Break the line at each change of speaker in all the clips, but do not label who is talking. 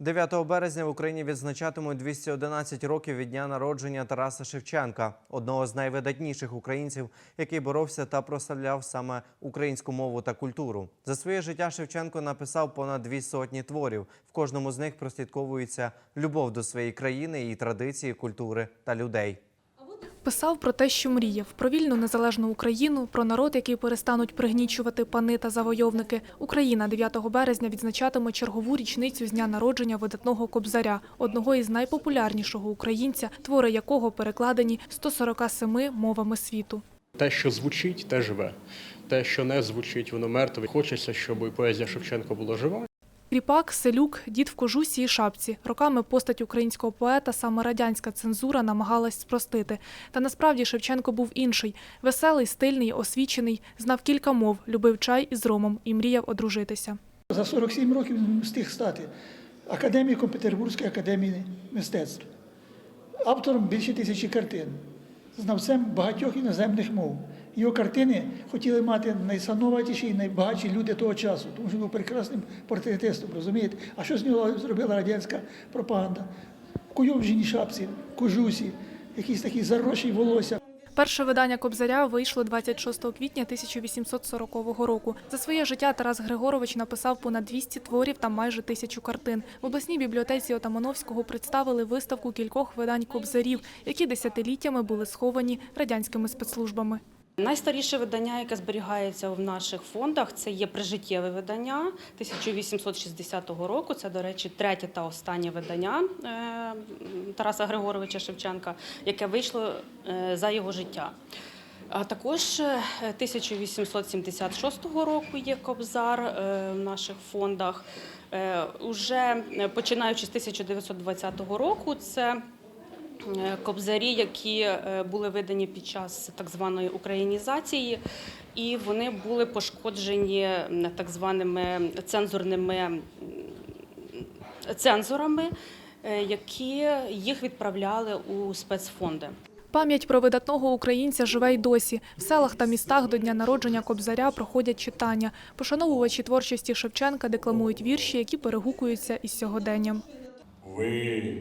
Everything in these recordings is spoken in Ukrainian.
9 березня в Україні відзначатимуть 211 років від дня народження Тараса Шевченка, одного з найвидатніших українців, який боровся та прославляв саме українську мову та культуру. За своє життя Шевченко написав понад дві сотні творів. В кожному з них прослідковується любов до своєї країни, її традиції, культури та людей.
Писав про те, що мріяв, про вільну незалежну Україну, про народ, який перестануть пригнічувати пани та завойовники. Україна 9 березня відзначатиме чергову річницю з дня народження видатного кобзаря, одного із найпопулярнішого українця, твори якого перекладені 147 мовами світу.
Те, що звучить, те живе. Те, що не звучить, воно мертве. Хочеться, щоб поезія Шевченка була жива.
Кріпак, селюк, дід в кожусі і шапці. Роками постать українського поета саме радянська цензура намагалась спростити. Та насправді Шевченко був інший. Веселий, стильний, освічений, знав кілька мов, любив чай із ромом і мріяв одружитися.
За 47 років встиг стати академіком Петербурзької академії мистецтв, автором більше тисячі картин, знавцем багатьох іноземних мов. Його картини хотіли мати найсановитіші і найбагатші люди того часу, тому що він був прекрасним портретистом, розумієте? А що з нього зробила радянська пропаганда? В куйовженій шапці, кожусі, якісь такі заросші волосся.
Перше видання Кобзаря вийшло 26 квітня 1840 року. За своє життя Тарас Григорович написав понад 200 творів та майже тисячу картин. В обласній бібліотеці Отамановського представили виставку кількох видань Кобзарів, які десятиліттями були сховані радянськими спецслужбами.
Найстаріше видання, яке зберігається в наших фондах, це є прижиттєве видання 1860 року. Це, до речі, третє та останнє видання е, Тараса Григоровича Шевченка, яке вийшло е, за його життя. А також е, 1876 року є Кобзар е, в наших фондах. Е, Уже е, починаючи з 1920 року, це Е, кобзарі, які е, були видані під час так званої українізації, і вони були пошкоджені так званими цензурними м, цензорами, е, які їх відправляли у спецфонди.
Пам'ять про видатного українця живе й досі. В селах та містах до дня народження Кобзаря проходять читання. Пошановувачі творчості Шевченка декламують вірші, які перегукуються із сьогоденням.
Ви,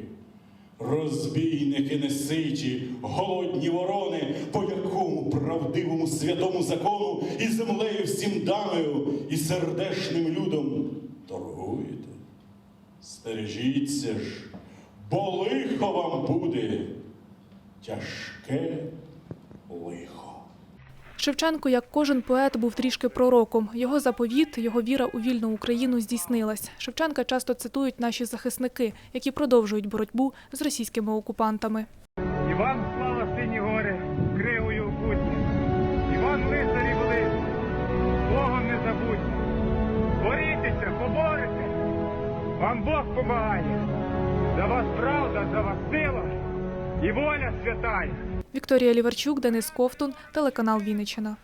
розбійники неситі, голодні ворони, по якому правдивому святому закону і землею всім даною, і сердешним людом торгуєте. Стережіться ж, бо лихо вам буде, тяжке лихо.
Шевченко, як кожен поет, був трішки пророком. Його заповіт, його віра у вільну Україну здійснилась. Шевченка часто цитують наші захисники, які продовжують боротьбу з російськими окупантами.
Іван слава сині гори, кривою путні. Іван лицарі були, Богом не забудьте. Борітеся, поборете, вам Бог помагає. За вас правда, за вас сила і воля святая.
Вікторія Ліварчук, Денис Ковтун, телеканал Вінниччина.